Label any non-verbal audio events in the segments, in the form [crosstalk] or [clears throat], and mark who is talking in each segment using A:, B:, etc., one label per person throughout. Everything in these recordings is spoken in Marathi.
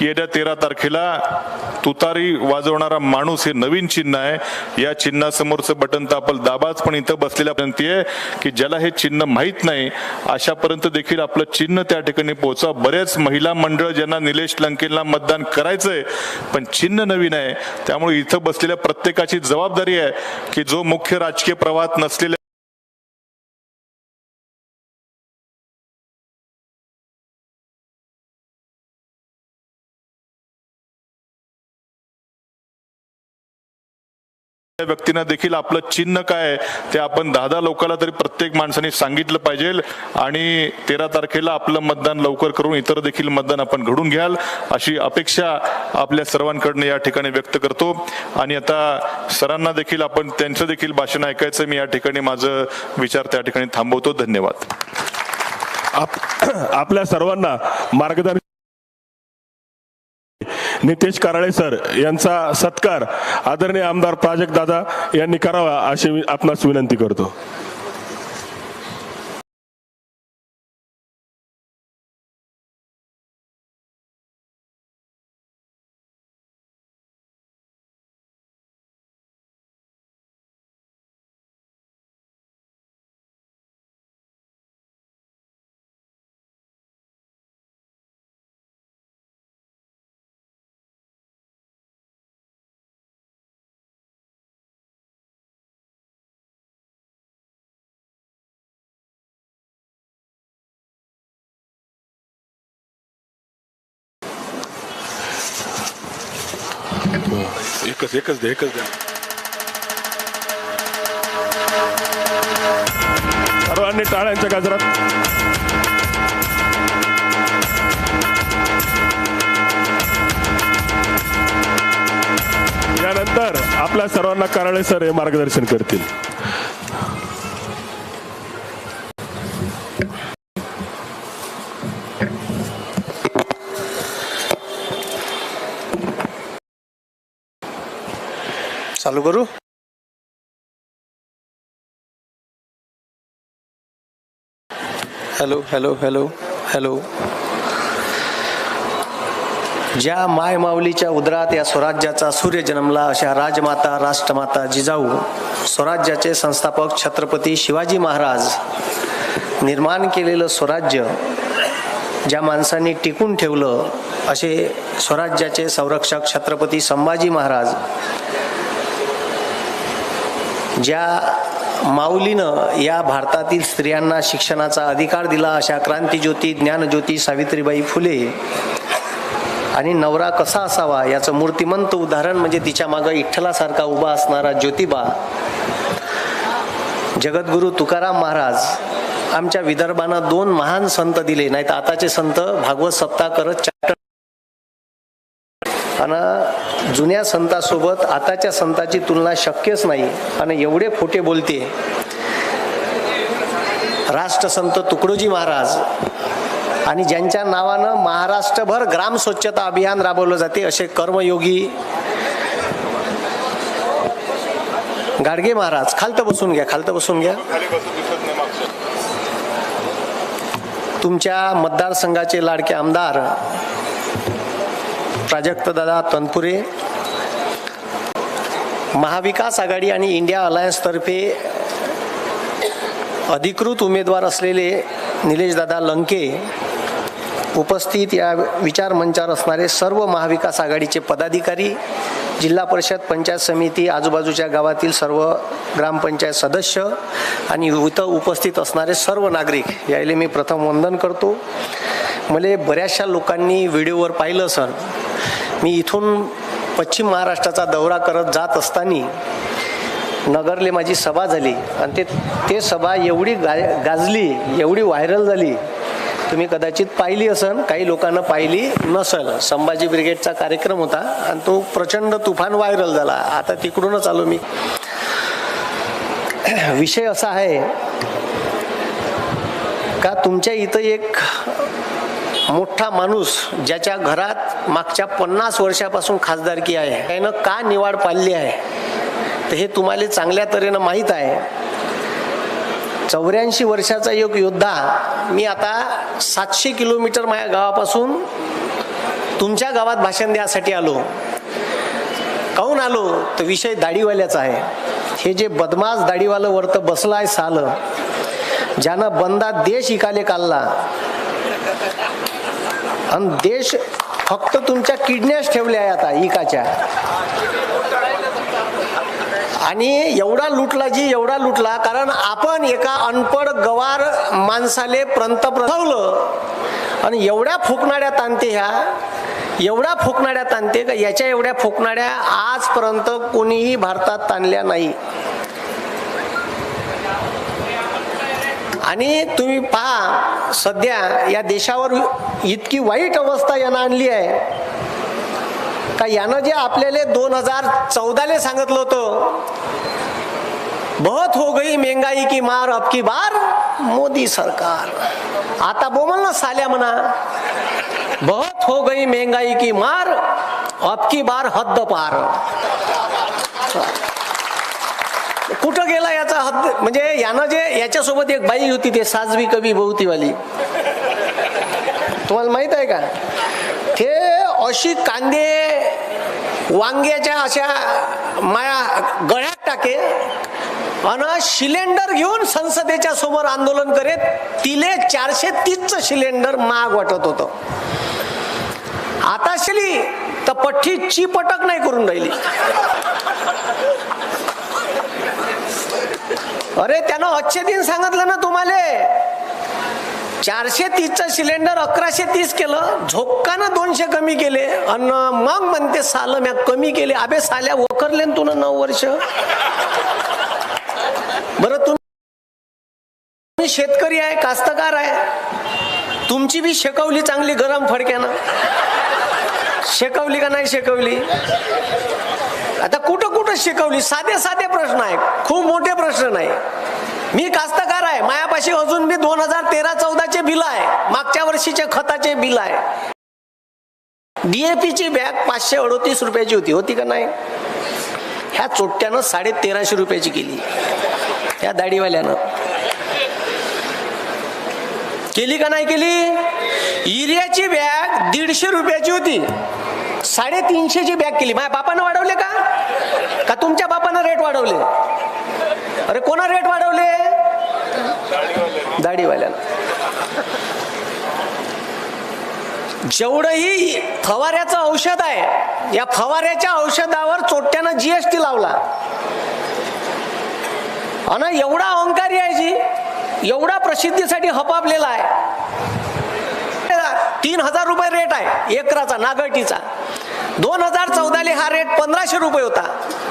A: येत्या तेरा तारखेला तुतारी वाजवणारा माणूस हे नवीन चिन्ह आहे. या चिन्हासमोरचं बटन तर आपण दाबाच पण इथं बसलेल्या विनंती आहे की ज्याला हे चिन्ह माहीत नाही अशापर्यंत देखील आपलं चिन्ह त्या ठिकाणी पोहोचा. बरेच महिला मंडळ ज्यांना निलेश लंकेला मतदान करायचंय पण चिन्ह नवीन आहे. त्यामुळे इथं बसलेल्या प्रत्येकाची जबाबदारी आहे की जो मुख्य राजकीय प्रवाहात नसलेल्या व्यक्तींना देखील आपलं चिन्ह काय ते आपण दहा दहा लोकांना तरी प्रत्येक माणसाने सांगितलं पाहिजे. आणि तेरा तारखेला आपलं मतदान लवकर करून इतर देखील मतदान आपण घडून घ्याल अशी अपेक्षा आपल्या सर्वांकडनं या ठिकाणी व्यक्त करतो. आणि आता सरांना देखील आपण त्यांचं देखील भाषण ऐकायचं मी या ठिकाणी माझं विचार त्या ठिकाणी थांबवतो. धन्यवाद.
B: आप- [clears throat] आपल्या सर्वांना मार्गदर्शन नितेश कराळे सर यांचा सत्कार आदरणीय आमदार प्राजक्त दादा यांनी करावा अशी आपणास विनंती करतो. एकच एकच द्या एकच द्या. सर्वांनी टाळ्यांच्या गजरात. यानंतर आपल्या सर्वांना कराळे सर हे मार्गदर्शन करतील.
C: चालू करू? हॅलो हॅलो हॅलो हॅलो ज्या माय माऊलीच्या उदरात या स्वराज्याचा सूर्य जन्मला अशा राजमाता राष्ट्रमाता जिजाऊ स्वराज्याचे संस्थापक छत्रपती शिवाजी महाराज निर्माण केलेलं स्वराज्य ज्या माणसांनी टिकून ठेवलं असे स्वराज्याचे संरक्षक छत्रपती संभाजी महाराज ज्या माऊलीनं या भारतातील स्त्रियांना शिक्षणाचा अधिकार दिला अशा क्रांतीज्योती ज्ञानज्योती सावित्रीबाई फुले आणि नवरा कसा असावा याचं मूर्तिमंत उदाहरण म्हणजे तिच्या मागं विठ्ठलासारखा उभा असणारा ज्योतिबा. जगद्गुरु तुकाराम महाराज आमच्या विदर्भानं दोन महान संत दिले नाहीत आताचे संत भागवत सप्ताह करत चॅप्टर आणि जुन्या संतासोबत आताच्या संताची तुलना शक्यच नाही आणि एवढे खोटे बोलते. राष्ट्रसंत तुकडोजी महाराज आणि ज्यांच्या नावानं महाराष्ट्रभर ग्राम स्वच्छता अभियान राबवलं जाते असे कर्मयोगी गाडगे महाराज. खालतं बसून घ्या खालतं बसून घ्या. तुमच्या मतदारसंघाचे लाडके आमदार प्राजक्तदादा तनपुरे महाविकास आघाडी आणि इंडिया अलायन्सतर्फे अधिकृत उमेदवार असलेले निलेशदादा लंके उपस्थित या विचार मंचावर असणारे सर्व महाविकास आघाडीचे पदाधिकारी जिल्हा परिषद पंचायत समिती आजूबाजूच्या गावातील सर्व ग्रामपंचायत सदस्य आणि इथं उपस्थित असणारे सर्व नागरिक यायले मी प्रथम वंदन करतो. मला बऱ्याचशा लोकांनी व्हिडिओवर पाहिलं सर. मी इथून पश्चिम महाराष्ट्राचा दौरा करत जात असताना नगरले माझी सभा झाली. आणि ते ते सभा एवढी गा गाजली एवढी व्हायरल झाली. तुम्ही कदाचित पाहिली असन काही लोकांना पाहिली नसल. संभाजी ब्रिगेडचा कार्यक्रम होता आणि तो प्रचंड तुफान व्हायरल झाला. आता तिकडूनच आलो मी. विषय असा आहे का तुमच्या इथं एक मोठा माणूस ज्याच्या घरात मागच्या पन्नास वर्षापासून खासदारकी आहे त्यानं का निवाड पाडली आहे? तर हे तुम्हाला चांगल्या तऱ्हेनं माहीत आहे. चौऱ्याऐंशी वर्षाचा एक योद्धा मी आता सातशे किलोमीटर माझ्या गावापासून तुमच्या गावात भाषण द्यासाठी आलो. काहून आलो? तर विषय दाढीवाल्याचा आहे. हे जे बदमाश दाढीवालं वरत बसलाय साल ज्यानं बंदा देश इकाले काढला आणि देश फक्त तुमच्या किडन्याच ठेवल्या आहे आता इकाच्या. आणि एवढा लुटला जी एवढा लुटला कारण आपण एका अनपड गवार माणसाले पंतप्रधावलं आणि एवढ्या फुकणाऱ्या तांते ह्या एवढ्या फुकणाऱ्या तांते का याच्या एवढ्या फुकणाऱ्या आजपर्यंत कोणीही भारतात ताणल्या नाही. आणि तुम्ही पहा सध्या या देशावर इतकी वाईट अवस्था यानं आणली आहे. का यानं जे आपल्याला दोन हजार चौदाले सांगितलं होतं बहुत हो गई महंगाई की मार अब की बार मोदी सरकार. आता बोमल ना साल्या म्हणा बहुत हो गई महंगाई की मार अब की बार हद्द पार. कुठं गेला याचा हद्द? म्हणजे यानं जे याच्यासोबत एक बाई होती ते साजवी कवी बहुतीवाली. तुम्हाला माहीत आहे का? ते अशी कांदे वांग्याच्या अशा माया गळ्यात टाके आणि सिलेंडर घेऊन संसदेच्या समोर आंदोलन करेत तिले चारशे तीसचं सिलेंडर महाग वाटत होतं. आता शिली तर पठ्ठी चिपटक नाही करून राहिली. अरे त्यानं अच्छे दिन सांगितलं ना तुम्हाला. चारशे तीसचं सिलेंडर अकराशे तीस केलं. झोक्कानं दोनशे कमी केले. अन मग म्हणते साल म्या कमी केले. अबे साल्या वखरले ना तुला नऊ वर्ष. बरं तुम्ही शेतकरी आहे कास्तकार आहे. तुमची बी शेकवली चांगली गरम फडक्यानं. शिकवली का नाही शिकवली? आता कुठं कुठं शिकवली? साधे साधे प्रश्न आहे खूप मोठे प्रश्न नाही. मी कास्तकार आहे. मायापाशी अजून मी दोन हजार तेरा चौदाचे बिल आहे. मागच्या वर्षीचे खताचे बिल आहे. डीएपीची बॅग पाचशे अडोतीस रुपयाची होती. होती का नाही? ह्या चोट्ट्यानं साडे तेराशे रुपयाची केली. या दाढीवाल्यानं. केली का नाही केली? युरियाची बॅग दीडशे रुपयाची होती. साडेतीनशेची बॅग केली. माझ्या बापानं वाढवले का? का तुमच्या बापानं रेट वाढवले? अरे कोणा रेट वाढवले? दाढीवाल्या जेवढंही फवाऱ्याचं औषध आहे या फवाऱ्याच्या औषधावर चोट्यानं जीएसटी लावला. आणि एवढा अहंकारी आहे जी एवढा प्रसिद्धीसाठी हपापलेला आहे. तीन हजार रुपये रेट आहे एकराचा नागटीचा दोन हजार चौदाले हा रेट पंधराशे रुपये होता.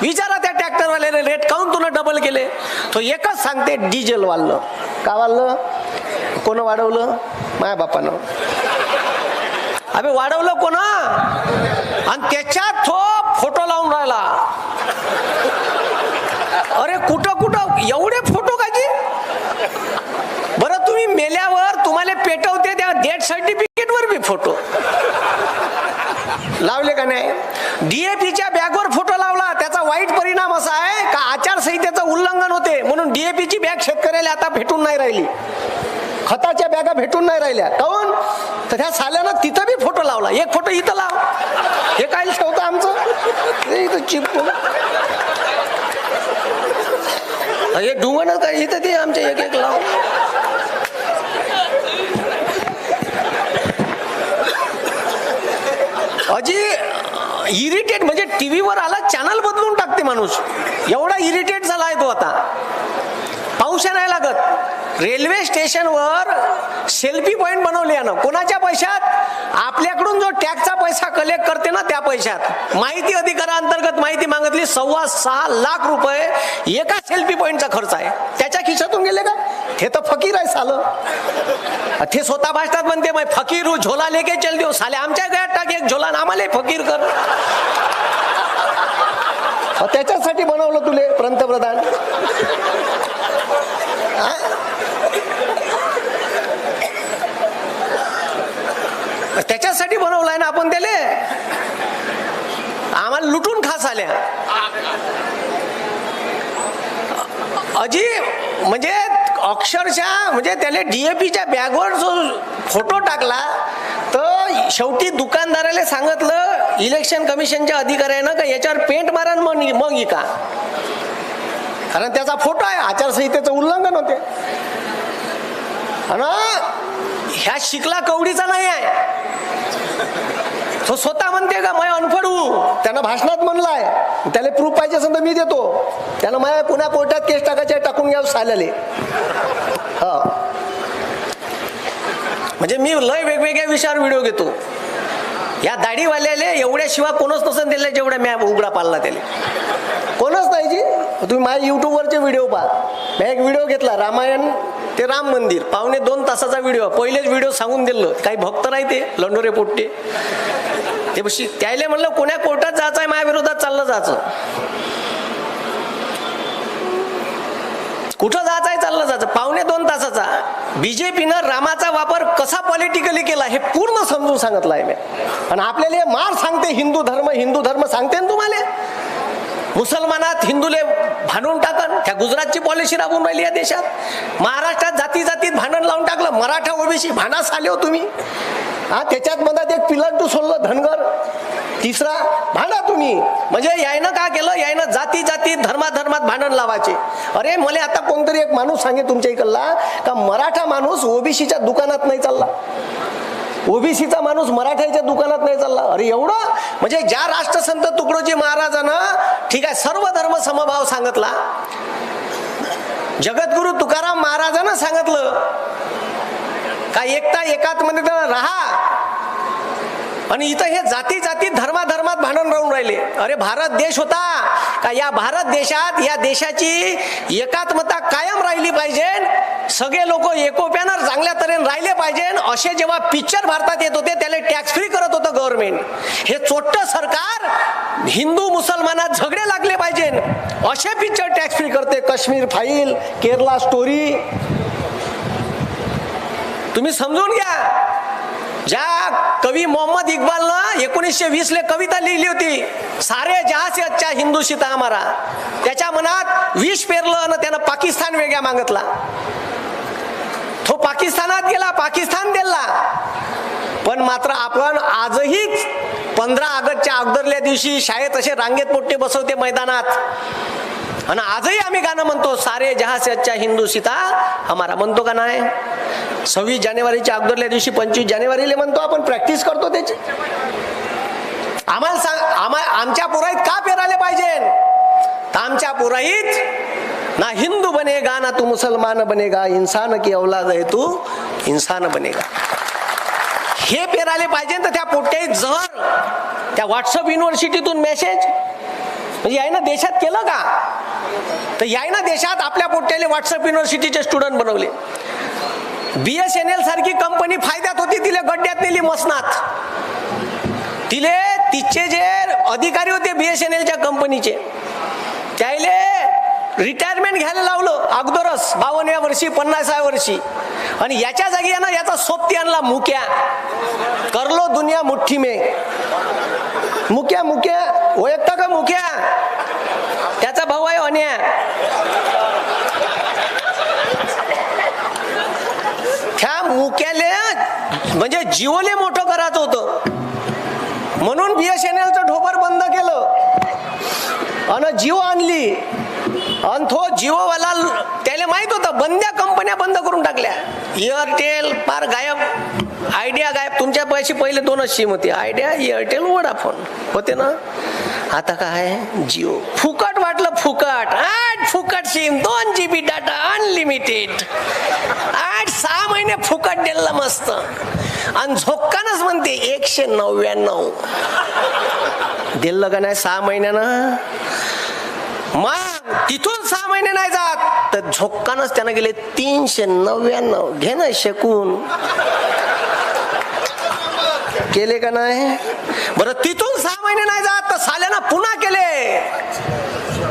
C: विचारा त्या ट्रॅक्टरवाल्याने रेट काऊन तुला डबल केले? तो एकच सांगते डिझेल वाढलं का वाढलं कोण वाढवलं? माया बापानं. अबे वाढवलं कोण? आणि त्याच्यात तो फोटो लावून राहिला. अरे कुठं कुठं? एवढे फोटो काजी बरं तुम्ही मेल्यावर तुम्हाला पेटवते त्या डेथ सर्टिफिकेट वर बी फोटो लावले का नाही? डीएपीच्या बॅगवर फोटो लावला. त्याचा वाईट परिणाम असा आहे का आचारसंहितेचं उल्लंघन होते? म्हणून डीएपीची बॅग शेतकऱ्याला आता भेटून नाही राहिली. खताच्या बॅगा भेटून नाही राहिल्या. काऊन तर त्या साल्यानं तिथं बी फोटो लावला. एक फोटो इथं लाव. हे काय ठेवतं आमचं? इथं चिपकून हे डुंगण काय इथं ते आमच्या एक एक लाव. अजी इरिटेट म्हणजे टी व्हीवर आला चॅनल बदलून टाकते माणूस. एवढा इरिटेट झाला आहे तो आता. पाऊशा नाही लागत. रेल्वे स्टेशनवर सेल्फी पॉईंट बनवले यानं. कोणाच्या पैशात? आपल्याकडून जो टॅक्सचा पैसा कलेक्ट करते ना त्या पैशात. माहिती अधिकाराअंतर्गत माहिती मागितली सव्वा सहा लाख रुपये एका सेल्फी पॉईंटचा खर्च आहे. त्याच्या खिशातून गेले का? हे तर फकीर आहे सालं. ते स्वतः भाषणात म्हणते मग फकीर हो, झोला लेके चल देऊ. साले आमच्या गळ्यात टाक एक झोला आम्हाला फकीर कर. त्याच्यासाठी बनवलं तुले पंतप्रधान? त्याच्यासाठी बनवलाय ना आपण त्याले? आम्हाला लुटून खास आल्या अजी म्हणजे अक्षरशः म्हणजे त्याला डीएपीच्या बॅगवर जो फोटो टाकला तर शेवटी दुकानदाराला सांगितलं इलेक्शन कमिशनच्या अधिकाऱ्यानं का याच्यावर पेंट मारा मग मग इका कारण त्याचा फोटो आहे आचारसंहितेचं उल्लंघन होते. आणि ह्या शिकला कवडीचा नाही आहे. तो स्वतः म्हणते का मैं अनफडू. त्यानं भाषणात म्हणलाय. त्याला प्रूफ पाहिजे असेल तर मी देतो. त्यानं माझ्या पुन्हा कोर्टात केस टाकायचे टाकून घ्या साल्याले. हा. म्हणजे मी लय वेगवेगळ्या विषयावर व्हिडिओ घेतो. या दाढीवाल्याले एवढ्या शिवाय कोणच नसेल दिले जेवढ्या मॅप उघडा पाळला त्याला. कोणच नाही जी. तुम्ही माझ्या युट्यूबवरचे व्हिडिओ पहा. मी एक व्हिडिओ घेतला रामायण ते राम मंदिर. पावणे दोन तासाचा व्हिडिओ पहिलेच व्हिडिओ सांगून दिलं. काही भक्त नाही ते लंडोरे पोट्टे. ते बशी त्याला म्हणलं कोण्या कोर्टात जायचं आहे माझ्या विरोधात चाललं जायचं. कुठं जायचं आहे चाललं जायचं. पावणे दोन तासाचा. बीजेपीनं रामाचा वापर कसा पॉलिटिकली केला हे पूर्ण समजून सांगितलं आहे मी. आणि आपल्याला हे मार सांगते हिंदू धर्म हिंदू धर्म सांगते ना तुम्हाला. मुसलमानात हिंदूले भांडून टाकन त्या गुजरातची पॉलिसी राबून राहिली या देशात. महाराष्ट्रात जाती जातीत भांडण लावून टाकलं मराठा ओबीसी भांडास आले हो तुम्ही. हा त्याच्यात मधात एक पिलंटू सोडलं धनगर. तिसरा भांडा तुम्ही. म्हणजे यायनं का केलं? यायनं जाती जाती धर्माधर्मात भांडण लावायचे. अरे मला आता कोणतरी एक माणूस सांगे तुमच्या इकडला का मराठा माणूस ओबीसीच्या दुकानात नाही चालला? ओबीसीचा माणूस मराठ्याच्या दुकानात नाही चालला? अरे एवढं? म्हणजे ज्या राष्ट्रसंत तुकडोजी महाराजानं ठीक आहे सर्व धर्म समभाव सांगितला. जगद्गुरु तुकाराम महाराजानं सांगितलं. का एकता एकात मध्ये राहा. आणि इथं हे जाती जाती धर्माधर्मात भांडण राहून राहिले. अरे भारत देश होता. का या भारत देशात या देशाची एकात्मता कायम राहिली पाहिजे. सगळे लोक एकोप्यानं चांगल्या तऱ्हेने राहिले पाहिजे. असे जेव्हा पिक्चर भारतात येत होते त्याला टॅक्स फ्री करत होतं गव्हर्नमेंट हे चोट्ट सरकार हिंदू मुसलमानात झगडे लागले पाहिजे. असे पिक्चर टॅक्स फ्री करते. काश्मीर फाईल केरला स्टोरी तुम्ही समजून घ्या. ज्या कवी मोहम्मद इक्बालनं एकोणीसशे वीस ले कविता लिहिली होती सारे जहाज अच्छा हिंदू सीता हमारा त्याच्या मनात विष पेरलं आणि त्यानं पाकिस्तान वेगळ्या मागितला. तो पाकिस्तानात गेला पाकिस्तान दिला. पण मात्र आपण आजही पंधरा ऑगस्टच्या अगोदरल्या दिवशी शाळेत असे रांगेत मोठे बसवते मैदानात. आणि आजही आम्ही गाणं म्हणतो सारे जहाज अच्छा हिंदू सीता हमारा म्हणतो का नाही? सव्वीस जानेवारीच्या अगोदरल्या दिवशी पंचवीस जानेवारीला म्हणतो आपण प्रॅक्टिस करतो त्याची. आम्हाला सांग आम्हा आमच्या पुराईत का पेरायला पाहिजे? तर आमच्या पुराईत ना हिंदू बनेगा ना तू मुसलमान बनेगा इंसान की औलाद आहे तू इंसान बनेगा हे पेरायला पाहिजे तर त्या पोट्यात जहर त्या व्हॉट्सअप युनिव्हर्सिटीतून मेसेज म्हणजे यायनं देशात केलं का? तर यायनं देशात आपल्या पोट्याले व्हॉट्सअप युनिव्हर्सिटीचे स्टुडंट बनवले. बीएसएनएल सारखी कंपनी फायद्यात होती तिला गड्ड्यात नेली मसनात. तिले तिचे जे अधिकारी होते बीएसएनएलच्या कंपनीचे त्याले रिटायरमेंट घ्यायला लावलं अगोदरच बावन्नव्या वर्षी पन्नासाव्या वर्षी. आणि याच्या जागी ना याचा सोबती आणला मुक्या. करलो दुनिया मुठ्ठी मे. मुक्या मुक्या ओळखता का मुक्या? त्याचा भाऊ आहे अन्या त्या मुक्याले म्हणजे जिओले मोठं करायचं होतं. म्हणून बीएसएनएलचं ढोबर बंद केलं. आणि जिओ आणली. आणि तो जिओवाला त्याला माहीत होतं बंद्या कंपन्या बंद करून टाकल्या. एअरटेल पार गायब. आयडिया गायब. तुमच्या पैसे पहिले दोनच सिम होती. आयडिया एअरटेल वडाफोन होते ना? आता काय? जिओ. फुकट वाटलं फुकट. आठ फुकट सिम दोन जी बी डाटा अनलिमिटेड आठ सहा महिने फुकट दिलं मस्त. आणि झोक्कानच म्हणते एकशे नव्याण्णव. दिलं का नाही सहा महिन्यानं? मग तिथून सहा महिने नाही जात. तर झोक्कानच त्यानं गेले तीनशे नव्याण्णव. घे ना शकून. केले का नाही? बरं तिथून सहा महिने नाही जात तर साल्यानं पुन्हा केले.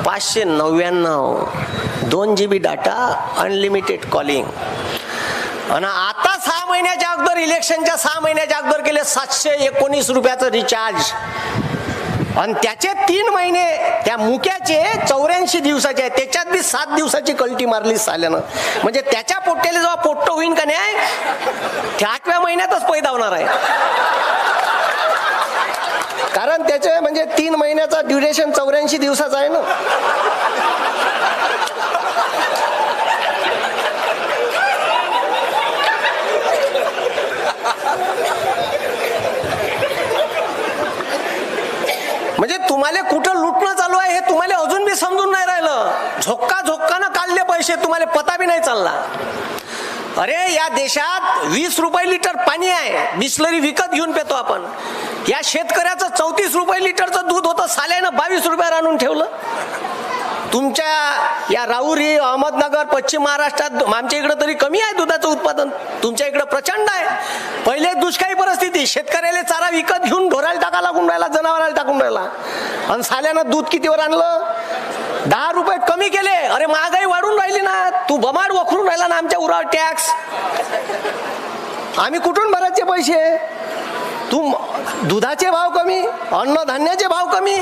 C: पाचशे नव्याण्णव दोन G B data unlimited calling आणि आता सहा महिन्याच्या अगोदर इलेक्शनच्या सहा महिन्याच्या अगोदर केले सातशे एकोणीस रुपयाचं रिचार्ज आणि त्याचे तीन महिने त्या मुक्याचे चौऱ्याऐंशी दिवसाचे आहे त्याच्यात बी सात दिवसाची कल्टी मारली साल्यानं. म्हणजे त्याच्या पोट्याला जेव्हा पोट्ट होईन का नाही त्या आठव्या महिन्यातच पैदा होणार आहे. कारण त्याचे म्हणजे तीन महिन्याचा ड्युरेशन चौऱ्याऐंशी दिवसाचा आहे ना. म्हणजे तुम्हाला कुठं लुटणं चालू आहे हे तुम्हाला अजून बी समजून नाही राहिलं. झोक्का झोक्कानं काढले पैसे तुम्हाला पता बी नाही चालला. अरे या देशात वीस रुपये लिटर पाणी आहे. बिस्लरी विकत घेऊन पेतो आपण. या शेतकऱ्याचं चौतीस रुपये लिटरचं दूध होतं साल्यानं बावीस रुपयावर आणून ठेवलं. तुमच्या या राहुरी अहमदनगर पश्चिम महाराष्ट्रात आमच्या इकडं तरी कमी आहे दुधाचं उत्पादन. तुमच्या इकडं प्रचंड आहे. पहिले दुष्काळी परिस्थिती शेतकऱ्याला चारा विकत घेऊन ढोराला टाका लागून राहिला जनावराला टाकून राहिला. आणि साल्यानं दूध कितीवर आणलं? दहा रुपये कमी केले. अरे महागाई वाढून राहिली ना. तू बमाड वखरून राहिला ना आमच्या उरावर टॅक्स. आम्ही कुठून भरायचे पैसे? तू दुधाचे भाव कमी अन्नधान्याचे भाव कमी.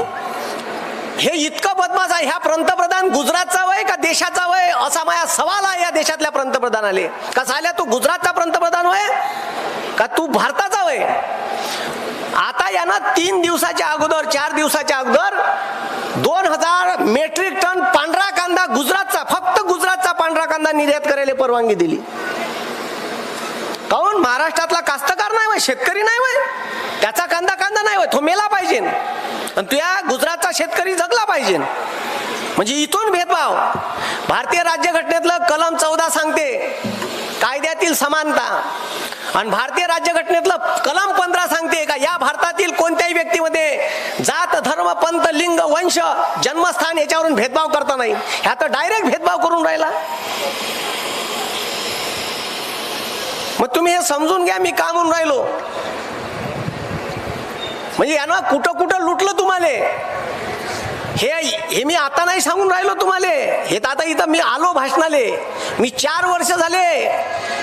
C: हे इतकं बदमाश आहे ह्या पंतप्रधान गुजरातचा वय का देशाचा वय? असा माझा सवाल आहे या देशातल्या पंतप्रधानाले. का झाल्या तू गुजरातचा पंतप्रधान वय? का तू भारताचा वय? आता यानं तीन दिवसाच्या अगोदर चार दिवसाच्या अगोदर दोन हजार मेट्रिक टन पांढरा कांदा गुजरातचा फक्त गुजरातचा पांढरा कांदा निर्यात करायला परवानगी दिली. काऊन? महाराष्ट्रातला कास्तकार नाही वय शेतकरी नाही वय. त्याचा कांदा कांदा नाही वय तो मेला पाहिजे. आणि तुया गुजरातचा शेतकरी जगला पाहिजे. म्हणजे इथून भेदभाव. भारतीय राज्यघटनेतलं कलम चौदा सांगते कायद्यातील समानता. आणि भारतीय राज्यघटनेतलं कलम पंधरा सांगते का या भारतातील कोणत्याही व्यक्तीमध्ये जात धर्म पंथ लिंग वंश जन्मस्थान याच्यावरून भेदभाव करता नाही. ह्या तर डायरेक्ट भेदभाव करून राहिला. मग तुम्ही हे समजून घ्या मी का म्हणून राहिलो? म्हणजे यानं कुठं कुठं लुटलं तुम्हाला? हे हे मी आता नाही सांगून राहिलो तुम्हाला. हे तर आता इथं मी आलो भाषणाले. मी चार वर्ष झाले.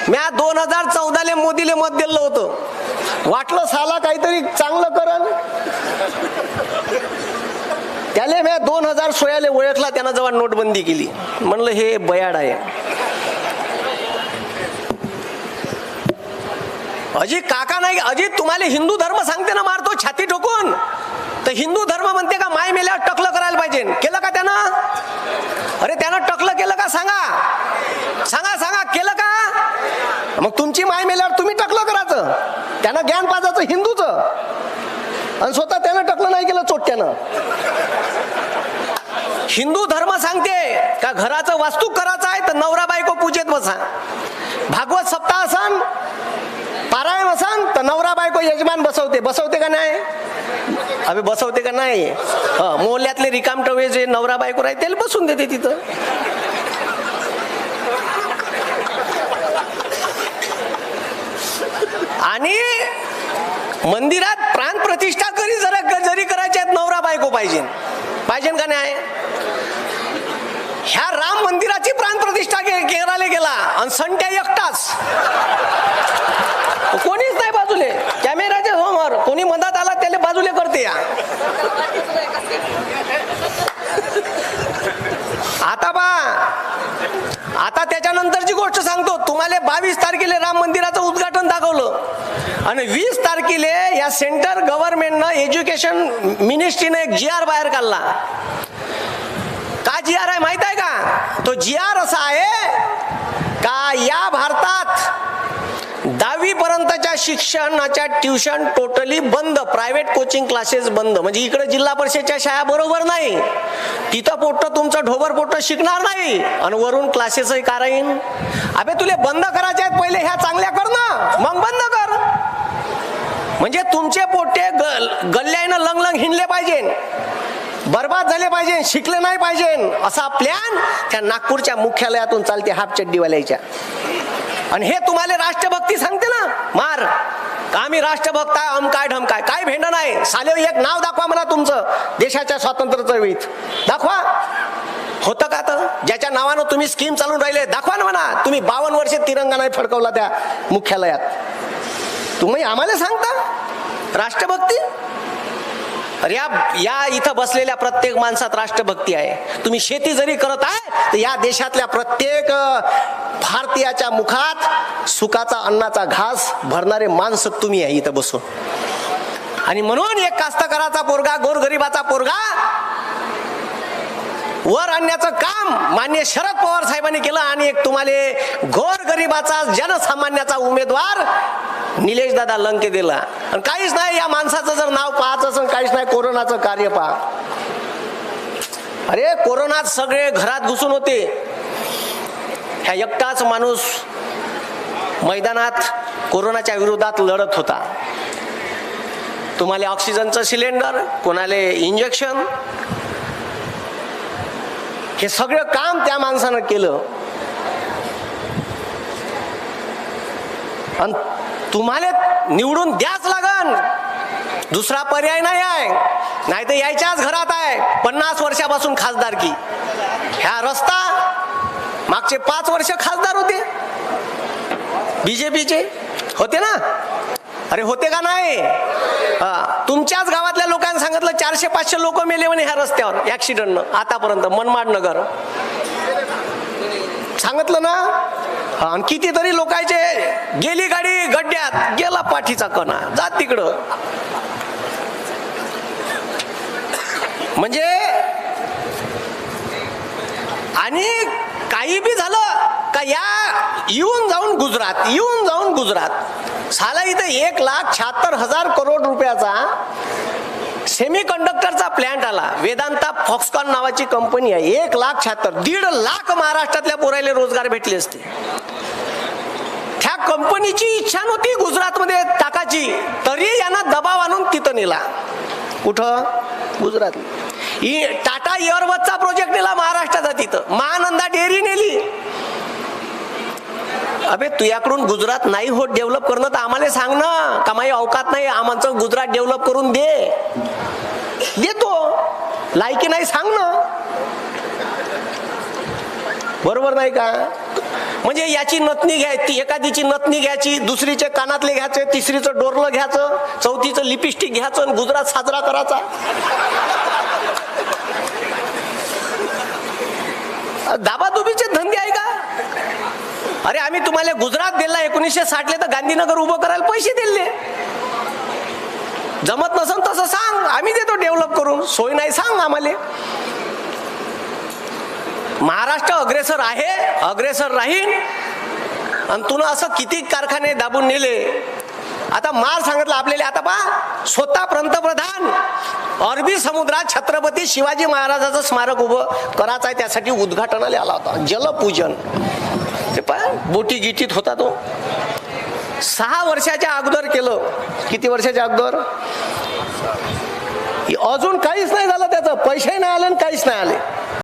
C: म्या दोन हजार चौदाले मोदीले मत दिलं होतं. वाटलं साला काहीतरी चांगलं करल त्याले म्या दोन हजार सोळाले ओळखला त्यानं जेव्हा नोटबंदी केली. म्हणलं हे बयाड आहे. अजित काका नाही अजित तुम्हाला हिंदू धर्म सांगते ना मारतो छाती ठोकून. तर हिंदू धर्म म्हणते का माय मेल्यावर टकलं करायला पाहिजे. केलं का त्यानं? अरे त्यानं टकलं केलं का सांगा. सांगा सांगा केलं का? मग तुमची माय मेल्यावर तुम्ही टकलं करायचं. त्यानं ज्ञान पाजायचं हिंदूचं. आणि स्वतः त्यानं टकलं नाही केलं चोट्यानं हिंदू धर्म सांगते का घराचं वास्तू करायचं आहे तर नवरा बायको पूजेत बसा. भागवत सप्ताह असन पारायण असन तर नवरा बायको यजमान बसवते. बसवते का नाही? अभि बसवते का नाही? हं, मोहल्ल्यातले रिकामटवे जे नवरा बायको राहते त्याला बसून देते तिथं. आणि मंदिरात प्राण प्रतिष्ठा करी जरा जरी करायच्या आहेत नवरा बायको पाहिजे. पाहिजे का नाही? ह्या राम मंदिराची प्राण प्रतिष्ठा करायला गेला. आणि संट्या एकटाच. कोणीच नाही बाजूले. कॅमेराच्या समोर. कोणी मधात आला त्याला बाजूले करते या. आता बा. आता त्याच्यानंतरची गोष्ट सांगतो. तुम्हाला बावीस तारखेला राम मंदिराचं उद्घाटन दाखवलं. आणि वीस तारखेला या सेंटर गव्हर्नमेंटनं एज्युकेशन मिनिस्ट्रीनं एक जी आर बाहेर काढला. जी आर आहे माहीत आहे का? तो जी आर असा आहे का या भारतात दहावी पर्यंतच्या शिक्षणाच्या ट्युशन टोटली बंद प्रायव्हेट कोचिंग क्लासेस बंद. म्हणजे इकडे जिल्हा परिषदच्या शाळा बरोबर नाही तिथं पोट्ट तुमचं ढोबर पोट्ट शिकणार नाही आणि वरून क्लासेसही कारण अबे तुले बंद करायचे आहेत पहिले ह्या चांगल्या कर ना. मग बंद कर. म्हणजे तुमचे पोटे ग- गल्ल्यानं लंग लंग हिंडले पाहिजे बर्बाद झाले पाहिजे शिकले नाही पाहिजे. असा प्लॅन त्या नागपूरच्या मुख्यालयातून चालते हाफ चड्डीवाल्याच्या आणि हे तुम्हाला राष्ट्रभक्ती सांगते ना मार. का आम्ही राष्ट्रभक्त आहे अम काय ढम काय भेंड नाही. साले एक नाव दाखवा म्हणा तुमचं देशाच्या स्वातंत्र्य चळवळीत दाखवा. होतं का तर ज्याच्या नावानं तुम्ही स्कीम चालून राहिले दाखवा ना म्हणा. तुम्ही बावन्न वर्षे तिरंगा नाही फडकवला त्या मुख्यालयात. तुम्ही आम्हाला सांगता? राष्ट्रभक्ती? अरे या या इथं बसलेल्या प्रत्येक माणसात राष्ट्रभक्ती आहे. तुम्ही शेती जरी करत आहे तर या देशातल्या प्रत्येक भारतीयाच्या मुखात सुखाचा अन्नाचा घास भरणारे माणसं तुम्ही आहे इथं बसून. आणि म्हणून एक कास्तकाराचा पोरगा गोरगरिबाचा पोरगा वर आणण्याचं काम मान्य शरद पवार साहेबांनी केलं आणि एक तुम्हाला गोरगरिबाचा जनसामान्याचा उमेदवार निलेश दादा लंके दिला. आणि काहीच नाही या माणसाचं जर नाव पाहायचं असेल काहीच नाही कोरोनाचं कार्य पहा. अरे कोरोनात सगळे घरात घुसून होते. ह्या एकटाच माणूस मैदानात कोरोनाच्या विरोधात लढत होता. तुम्हाला ऑक्सिजनचं सिलेंडर कोणाले इंजेक्शन हे सगळं काम त्या माणसानं केलं. आणि तुम्हाला निवडून द्याच लागन. दुसरा पर्याय नाही आहे. नाही तर यायच्याच घरात आहे. पन्नास वर्षापासून खासदारकी ह्या रस्ता मागचे पाच वर्ष खासदार होते. बीजेपीचे होते ना? अरे होते का नाही? हा तुमच्याच गावातल्या लोकांनी सांगितलं चारशे पाचशे लोक मेले म्हणे ह्या रस्त्यावर ऍक्सिडेंटनं आतापर्यंत मनमाड नगर. सांगितलं ना? आणि कितीतरी लोकांचे गेली गाडी गड्ड्यात गेला पाठीचा कणा. जात तिकडं. म्हणजे आणि काही बी झालं का या येऊन जाऊन गुजरात येऊन जाऊन गुजरात. साला इथं एक लाख शहात्तर हजार करोड रुपयाचा सेमी कंडक्टरचा प्लॅन्ट आला. वेदांता फॉक्सकॉन नावाची कंपनी आहे. एक लाख शहात्तर दीड लाख महाराष्ट्रातल्या पोरायला रोजगार भेटले असते. कंपनीची इच्छा नव्हती गुजरातमध्ये टाकायची. तरी यांना दबाव आणून तिथं नेला. कुठं? गुजरात टाटा एअरबसचा प्रोजेक्ट नेला महाराष्ट्राचा तिथं. महानंदा डेअरी नेली. अबे तुझ्याकडून गुजरात नाही होत डेव्हलप करणं तर आम्हाला सांग ना. कमाई अवकात नाही आमचं गुजरात डेव्हलप करून दे. देतो. लायकी नाही सांग ना. बरोबर नाही का? म्हणजे याची नतनी घ्यायची एखादीची नतनी घ्यायची दुसरीचे कानातले घ्यायचे तिसरीचं डोरलं घ्यायचं चौथीचं लिपस्टिक घ्यायचं आणि गुजरात साजरा करायचा. दाबादुबीचे धंदे आहे का? अरे आम्ही तुम्हाला गुजरात दिला एकोणीसशे साठले तर गांधीनगर उभं करायला पैसे दिले. जमत नसन तसं सांग आम्ही देतो डेव्हलप करून सोय नाही सांग आम्हाला. महाराष्ट्र अग्रेसर आहे अग्रेसर राहील आणि तुला असं किती कारखाने दाबून नेले? आता माल सांगितलं आपल्याला आता पा स्वतः पंतप्रधान अरबी समुद्रात छत्रपती शिवाजी महाराजाचं स्मारक उभं करायचं आहे त्यासाठी उद्घाटनाला आला होता जलपूजन. ते पा बोटी गिटीत होता तो. सहा वर्षाच्या अगोदर केलं. किती वर्षाच्या अगोदर? अजून काहीच नाही झालं त्याचं. पैसे नाही आले आणि काहीच नाही आले.